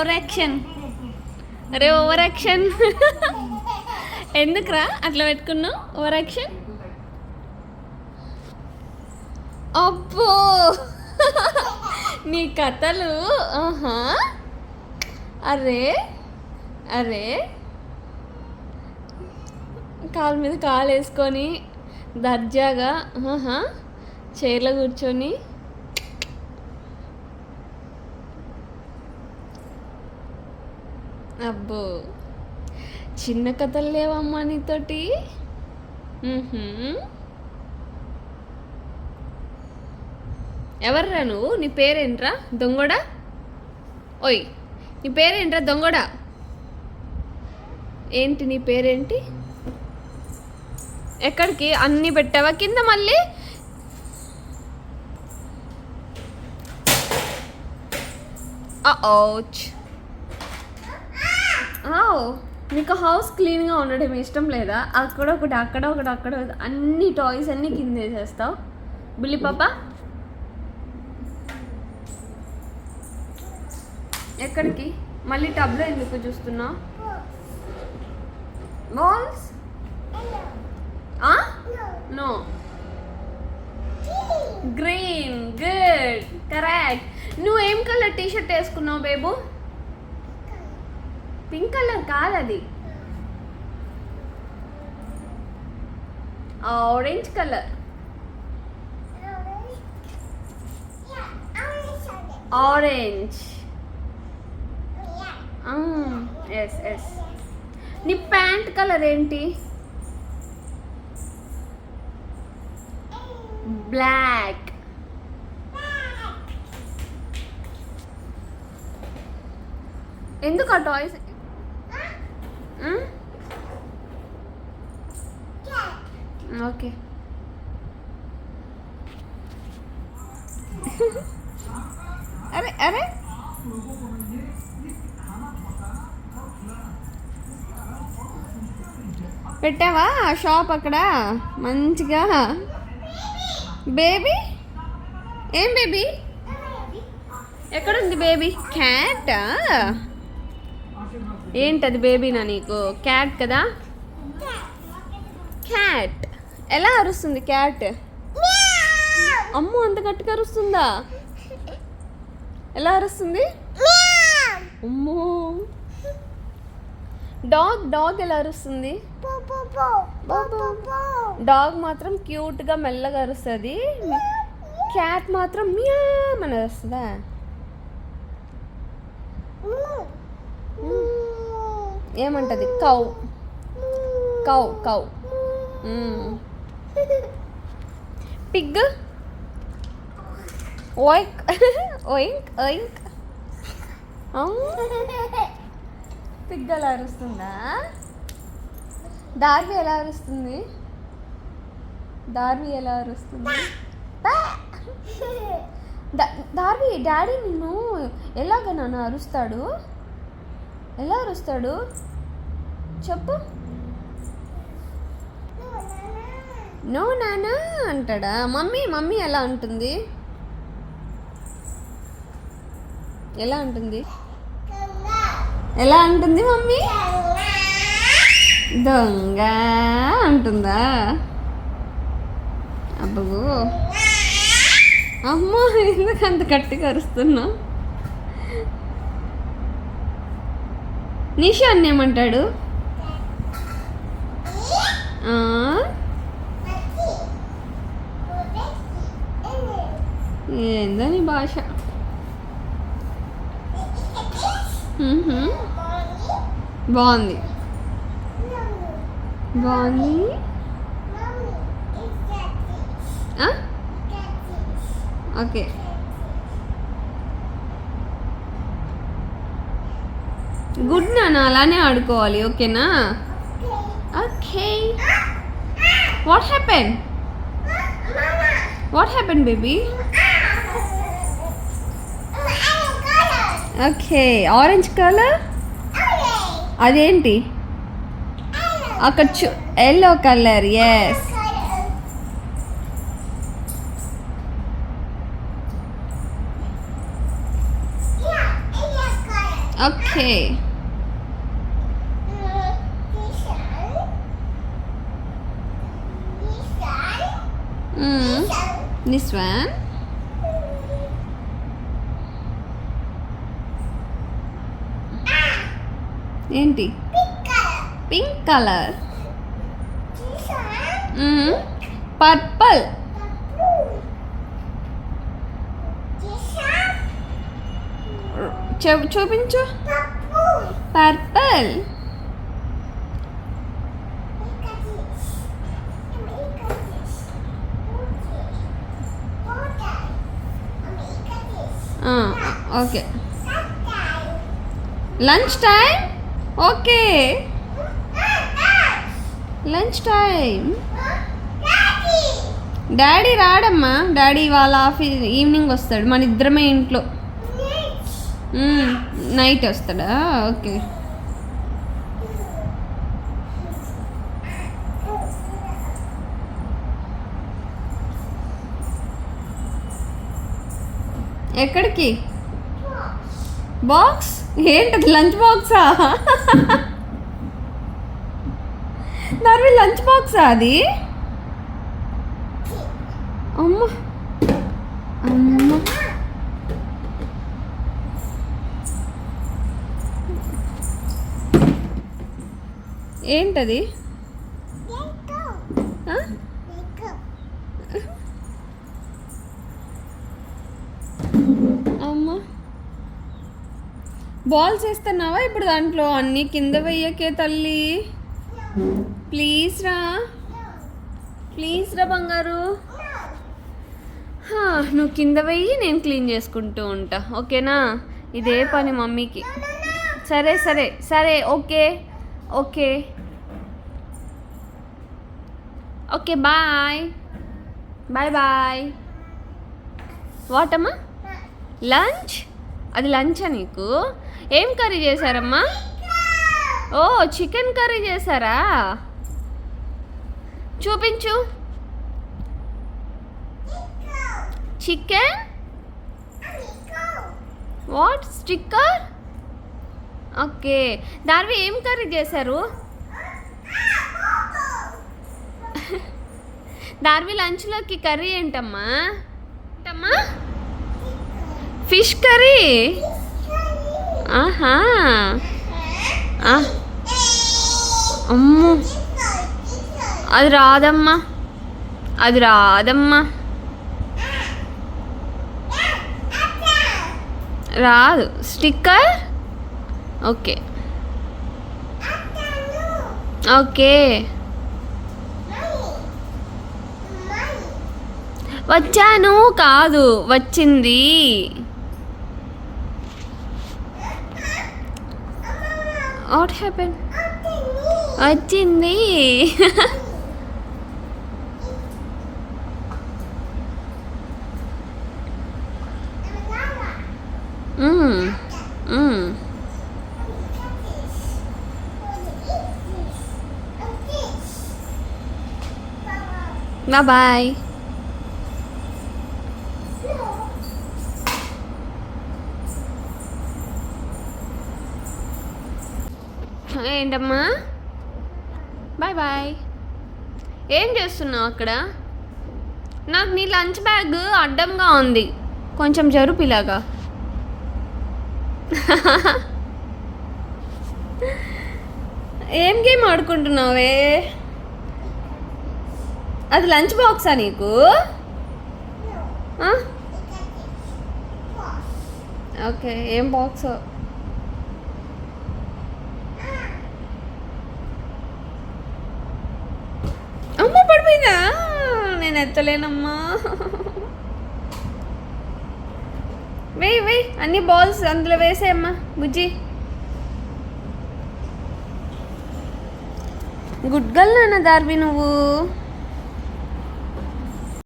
Over action అరే over action ఎందుకురా అట్లా పెట్టుకున్నావు? ఓవర్ యాక్షన్ అబ్బో! నీ కథలు ఆహా. అరే అరే. కాలు మీద కాలు వేసుకొని దర్జాగా ఆహా చైర్లో కూర్చొని అబ్బో. చిన్న కథలు లేవమ్మా నీతోటి? ఎవర్రా నువ్వు? నీ పేరేంట్రా? దొంగడ? ఓయ్ నీ పేరేంట్రా దొంగడ? ఏంటి నీ పేరేంటి? ఎక్కడికి? అన్నీ పెట్టావా కింద మళ్ళీ? ఓచ్ నీకు హౌస్ క్లీన్గా ఉండడం ఇష్టం లేదా? అక్కడ ఒకటి అక్కడ ఒకటి అక్కడ అన్ని టాయ్స్ అన్నీ కింద వేసేస్తావు. బుల్లి పాప. ఎక్కడికి? మళ్ళీ టబ్లో ఎందుకు చూస్తున్నావు? Balls no green good correct నువ్వు ఏం కలర్ టీ షర్ట్ వేసుకున్నావు బేబు పింక్ కలర్ కాదు అది orange colour. Orange yes yes నీ ప్యాంట్ కలర్ ఏంటి? బ్లాక్ ఎందుకు ఆ టాయ్స్ ఓకే. అరే అరే. పెట్టావా ఆ షాప్ అక్కడ? మంచిగా. బేబీ? ఏం బేబీ? ఎక్కడుంది బేబీ? క్యాటా? ఏంటది బేబీనా నీకు? క్యాట్ కదా? క్యాట్ ఎలా అరుస్తుంది క్యాట్ అమ్మో అంత గట్టిగా అరుస్తుందా? ఎలా అరుస్తుంది? అమ్మో. డాగ్ డాగ్ ఎలా అరుస్తుంది? డాగ్ మాత్రం క్యూట్గా మెల్లగా అరుస్తుంది. క్యాట్ మాత్రం మియామ్ అని అరుస్తుందా? ఏమంటది? Cow. Cow cow. Pig. Oink. Oink oink. Pig ఎలా అరుస్తుందా? దార్వి ఎలా అరుస్తుంది? దార్వి ఎలా అరుస్తుంది? దార్వి డాడీ నిన్ను ఎలాగ నన్ను అరుస్తాడు? ఎలా అరుస్తాడు? చెప్పు. నో నానా అంటాడా? మమ్మీ మమ్మీ ఎలా ఉంటుంది ఎలా ఉంటుంది ఎలా ఉంటుంది మమ్మీ? దొంగ అంటుందా? అబ్బో అమ్మో ఎందుకు అంత గట్టిగా అరుస్తున్నావు? నిషి అన్న ఏమంటాడు? ఏందని ఏందో నీ భాష. బాగుంది. బాగుంది. ఓకే. గుడ్ నాన్న అలానే ఆడుకోవాలి ఓకేనా? Okay what happen what happen baby okay orange colour అదేంటి? అక్కడ చూ yellow colour yes Mm. This one ఏంటి? పింక్ కలర్ పర్పల్ చూపించు purple okay. Lunch time okay. Lunch time daddy రాడమ్మా. Daddy వాళ్ళ ఆఫీస్ ఈవినింగ్ వస్తాడు. మన ఇద్దరమే ఇంట్లో. నైట్ వస్తాడా? ఓకే. ఎక్కడికి? బాక్స్? ఏంటది లంచ్ బాక్సా? దాని లంచ్ బాక్సా అది? అమ్మ. అమ్మ. ఏంటది ఆ? అమ్మ బాల్స్ వేస్తున్నావా ఇప్పుడు దాంట్లో అన్నీ కింద వెయ్యకే తల్లి. ప్లీజ్ రా. ప్లీజ్ రా బంగారు. హా, నువ్వు కింద వెయ్యి నేను క్లీన్ చేసుకుంటూ ఉంటా. ఓకేనా? ఇదే పని మమ్మీకి. సరే సరే సరే okay okay. Okay bye. Bye bye. వాటమ్మా? Lunch? అది లంచా నీకు? ఏం కర్రీ చేశారమ్మా? ఓ చికెన్ కర్రీ చేశారా? చూపించు. చికెన్? వాట్? స్టిక్కర్? ఓకే. దానివి ఏం కర్రీ చేశారు? దానివి లంచ్లోకి కర్రీ ఏంటమ్మా? ఏంటమ్మా? Fish curry? ఆహా. ఆ. అమ్మో. అది రాదమ్మా. అది రాదమ్మా. రాదు. స్టిక్కర్? ఓకే. ఓకే. వచ్చాను. కాదు. వచ్చింది. వాట్ హ్యాపెన్ వచ్చింది మ్మ్. మ్మ్. బాయ్ ఏంటమ్మా? బాయ్ బాయ్ ఏం చేస్తున్నావు అక్కడ? నాకు నీ లంచ్ బ్యాగ్ అడ్డంగా ఉంది. కొంచెం జరుపు ఇలాగా. ఏం గేమ్ ఆడుకుంటున్నావే? అది లంచ్ బాక్సా నీకు? ఓకే ఏం బాక్స్? అమ్మ నేను ఎత్తలేనమ్మా. వేయి వేయి అన్ని బాల్స్ అందులో వేసేయమ్మా బుజ్జి. గుడ్ గర్ల్ నాన్న దార్వి నువ్వు.